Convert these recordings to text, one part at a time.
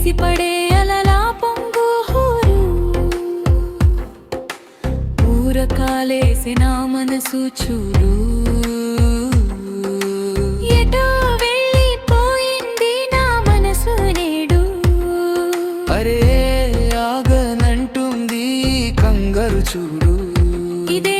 ఎగిసిపడే అలలా పొంగు హోరు. ఊరకాలేసిన మనసు చూడు. వెళ్ళిపోయింది నా మనసు నేడు. అరే చూడు. ఇదే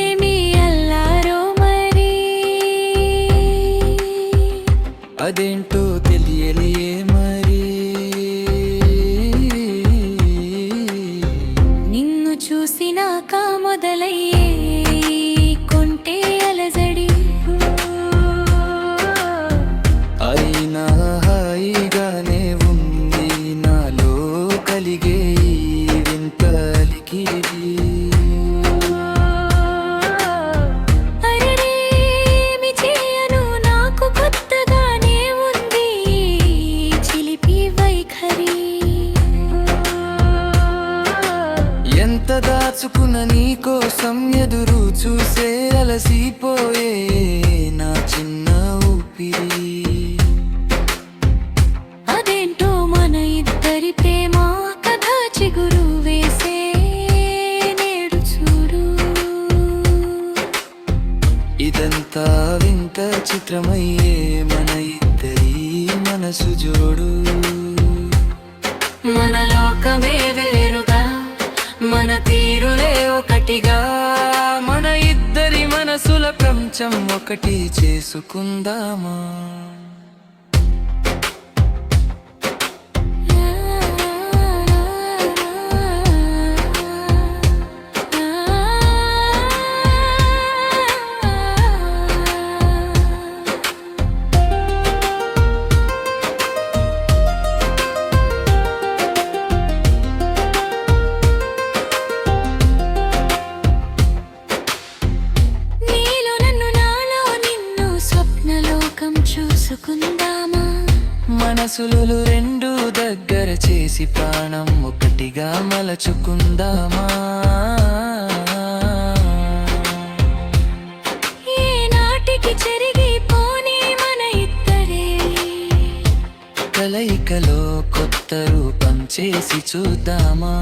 అయినా హాయిగానే ఉంది నాలో కలిగే ఈ వింత అలికిడి. అరెరే, ఏమి చేయను నాకు కొత్తగానే ఉంది ఈ చిలిపి వైఖరి ఎంత దాచుకున్న నీ కోసం ఎదురు చూసే చిత్రమయ్యే మన ఇద్దరి మనసు జోడు. మన లోకమే వేరుగా మన తీరులే ఒకటిగా. మన ఇద్దరి మనసుల ప్రపంచం ఒకటి చేసుకుందామా? చూసుకుందామా? మనసులు రెండు దగ్గర చేసి ప్రాణం ఒకటిగా మలచుకుందామా? ఏ నాటికి చెరిగిపోని మన ఇద్దరే? కలయికలో కొత్త రూపం చేసి చూద్దామా?